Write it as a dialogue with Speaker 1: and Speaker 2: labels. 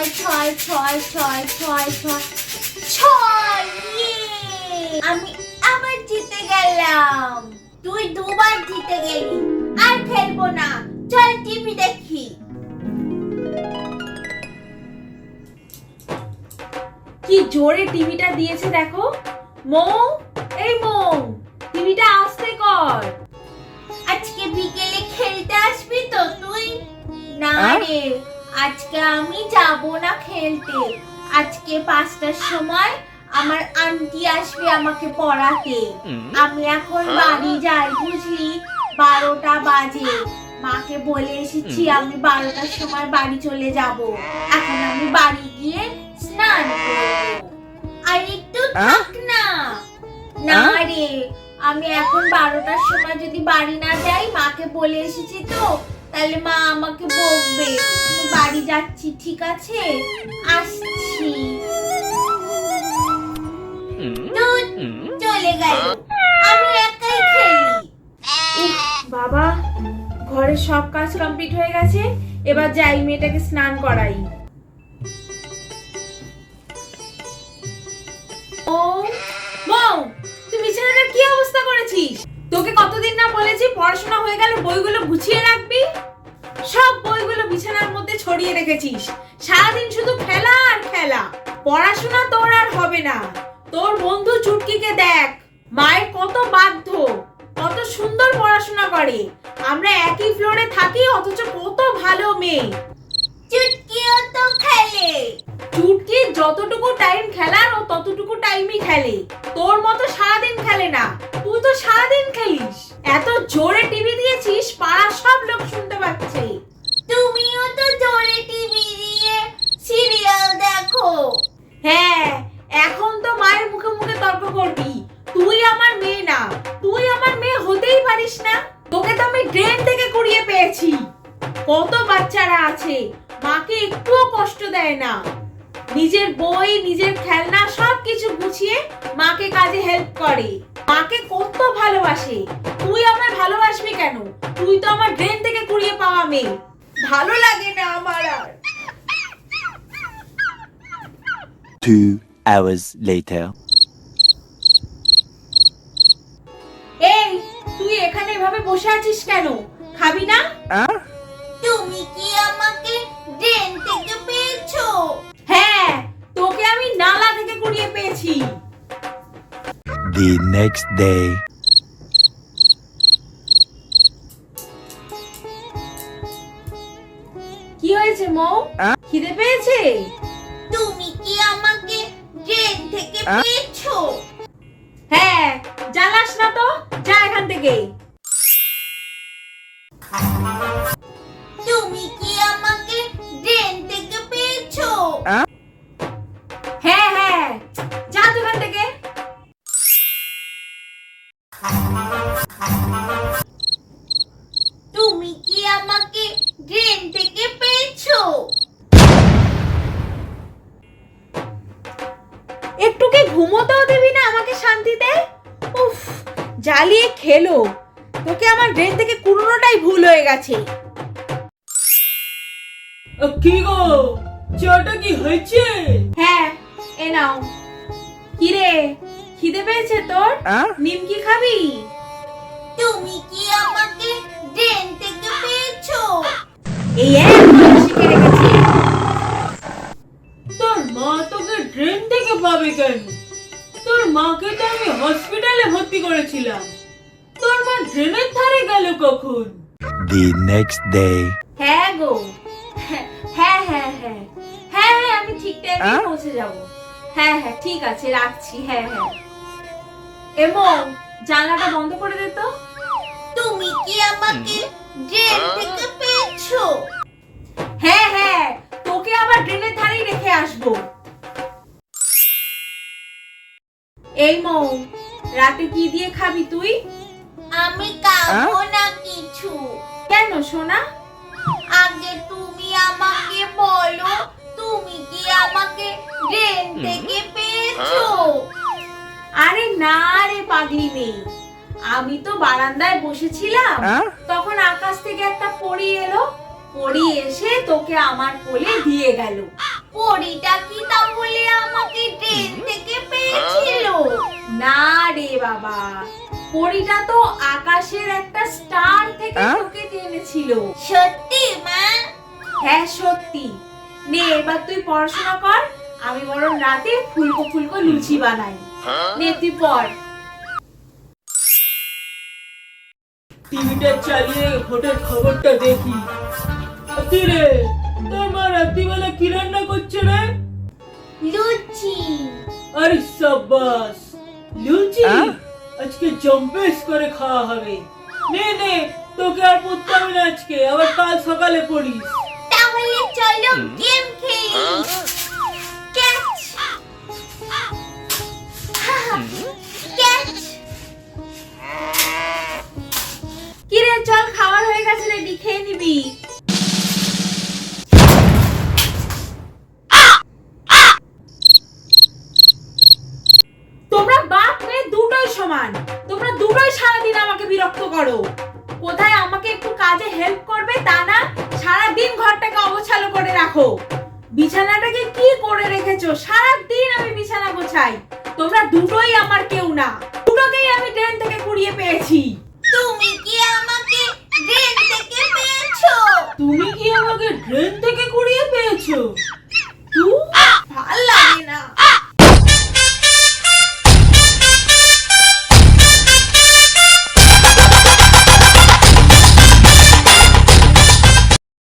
Speaker 1: ছয় ছয় ছয় ছয় ছয় ছয়! ছয়! আমি আবার জিতে গেলাম। তুই দুবার জিতে গেলি। আর খেলব না। চল টিভি দেখি।
Speaker 2: কি জোরে টিভিটা দিয়েছে দেখো? মৌ, এই মৌ, টিভিটা আস্তে কর।
Speaker 1: আমি যাব না খেলতে। আজকে পাঁচটার সময় আমার আন্টি আসবে আমাকে পড়াতে। আমি এখন বাড়ি যাই বুঝলি? বারোটা বাজে। মাকে বলে এসেছি আমি বারোটার সময় বাড়ি চলে যাব। এখন আমি বাড়ি গিয়ে স্নান করব। আর একটু থাক না। না রে আমি এখন বারোটার সময় যদি বাড়ি না যাই মাকে বলে এসেছি তো তাহলে মা আমাকে বকবে। বাড়ি যাচ্ছি ঠিক আছে? আসছি। চলে গেল। আমি একাই খেলি।
Speaker 2: বাবা ঘরের সব কাজ কমপ্লিট হয়ে গেছে। এবার যাই মেয়েটাকে স্নান করাই। ও মৌ তুই বিছানাটার কি অবস্থা করেছিস? তোকে কতদিন না বলেছি পড়াশোনা হয়ে গেলে বইগুলো গুছিয়ে রাখবি? সব বইগুলো বিছানার মধ্যে ছড়িয়ে রেখেছিস। সারাদিন শুধু খেলা আর খেলা। পড়াশোনা তোর আর হবে না। তোর বন্ধু চুটকিকে দেখ। মায়ের কত বাধ্য, কত সুন্দর পড়াশোনা করে। আমরা একই ফ্লোরে থাকি, অথচ কত ভালো মেয়ে। যতটুকু টাইম খেলার ও ততটুকু টাইমই খেলে। তোর মতো সারাদিন খেলে না। তুই তো সারাদিন খেলিস। এত জোরে টিভি দিয়েছিস পাড়ার সব লোক শুনতে পাচ্ছে।
Speaker 1: তুমিও তো জোরে টিভি দিয়ে সিরিয়াল দেখো।
Speaker 2: হ্যাঁ এখন তো মায়ের মুখে মুখে তর্ক করবি। তুই আমার মেয়ে না। তুই আমার মেয়ে হতেই পারিস না। তোকে তো আমি ড্রেন থেকে কুড়িয়ে পেয়েছি। কত বাচ্চারা আছে মাকে একটুও কষ্ট দেয় না। নিজের বই নিজের খেলনা সব কিছু গুছিয়ে মাকে কাজে হেল্প করে। মাকে কত ভালোবাসে। তুই আমায় ভালোবাসবি কেন? তুই তো আমার ড্রেন থেকে কুড়িয়ে পাওয়া মেয়ে। ভালো লাগে না আমার আর।
Speaker 3: Two hours later.
Speaker 2: এই তুই এখানে এভাবে বসে আছিস কেন? খাবি না?
Speaker 3: Huh?
Speaker 1: তুমি কি আমাকে ড্রেন থেকে পেয়েছ?
Speaker 3: The next day.
Speaker 2: কি হয়েছে মৌ? খিদে পেয়েছে?
Speaker 1: তুমি কি আমাকে ড্রেন থেকে পেয়েছ?
Speaker 2: হ্যাঁ জ্বালাস না তো। যা এখান থেকে।
Speaker 1: তুমি কি আমাকে ড্রেন থেকে পেয়েছ?
Speaker 2: ঘুমোতেও দিবি না আমাকে শান্তিতে উফ জ্বালিয়ে খেলো। তোকে আমার ড্রেন থেকে কুড়োনোটাই ভুল হয়ে গেছে।
Speaker 4: কি গো? চাটা কি হয়েছে?
Speaker 2: হ্যাঁ এ নাও। কি রে খিদে পেয়েছে তোর? নিমকি খাবি?
Speaker 1: তুমি কি আমাকে ড্রেন থেকে পেয়েছ?
Speaker 2: এই একবার শিখে রেখেছি।
Speaker 4: তোর মা তোকে ড্রেন থেকে পাবে কেন? মাকে তো আমি হসপিটালে ভর্তি করেছিলাম। তোর মা ড্রেনের ধারে গেল কখন?
Speaker 3: The next day.
Speaker 2: হ্যাঁ গো। হ্যাঁ হ্যাঁ হ্যাঁ। হ্যাঁ হ্যাঁ হ্যাঁ আমি ঠিক টাইমে
Speaker 3: আহ?
Speaker 2: পৌঁছে যাব। হ্যাঁ হ্যাঁ ঠিক আছে রাখছি। হ্যাঁ হ্যাঁ। এমন জানলাটা বন্ধ করে দে তো।
Speaker 1: তুমি কি আমাকে ড্রেন থেকে পেয়েছ?
Speaker 2: হ্যাঁ হ্যাঁ তোকে আবার ড্রেনের ধারেই রেখে আসব। এই মৌ রাতে কি দিয়ে খাবি তুই?
Speaker 1: আমি খাব না কিছু।
Speaker 2: কেন সোনা?
Speaker 1: আগে তুমি আমাকে বলো তুমি কি আমাকে ড্রেন থেকে পেয়েছ?
Speaker 2: আরে না রে পাগলি মেয়ে আমি তো বারান্দায় বসেছিলাম তখন আকাশ থেকে একটা পরি এলো পরি এসে তোকে আমার কোলে দিয়ে গেল।
Speaker 1: পরিটা কি তাহলে আমাকে ট্রেন থেকে পেয়েছিল?
Speaker 2: না রে বাবা পরিটা তো আকাশের একটা স্টার থেকে তোকে টেনেছিল।
Speaker 1: সত্যি মা?
Speaker 2: হ্যাঁ সত্যি। নে এবার তুই পড়াশোনা কর আমি বরং রাতে ফুলকো ফুলকো লুচি বানাই। নে তুই পড়।
Speaker 4: টিভিটা চালিয়ে ভোটের খবরটা দেখি। রে রাত্রিবেলা কি রান্না করছে রে
Speaker 1: লুচি
Speaker 4: আরে সাব্বাস লুচি আজকে জম্পেস করে খাওয়া হবে নে নে তোকে আর পড়তে হবে না আজকে আবার কাল সকালে পড়িস
Speaker 1: তাহলে চলো গেম খেলি ক্যাচ ক্যাচ
Speaker 2: সমান। তোমরা দুটোই সারাদিন আমাকে বিরক্ত করো। কোথায় আমাকে একটু কাজে হেল্প করবে তা না সারাদিন ঘরটাকে অগোছালো করে রাখো। বিছানাটাকে কি করে রেখেছো? সারাদিন আমি বিছানা গোছাই। তোমরা দুটোই আমার কেউ না। দুটোকেই আমি ট্রেন থেকে কুড়িয়ে পেয়েছি।
Speaker 1: তুমি কি আমাকে ট্রেন থেকে পেয়েছ?
Speaker 4: তুমি কি আমাকে ড্রেন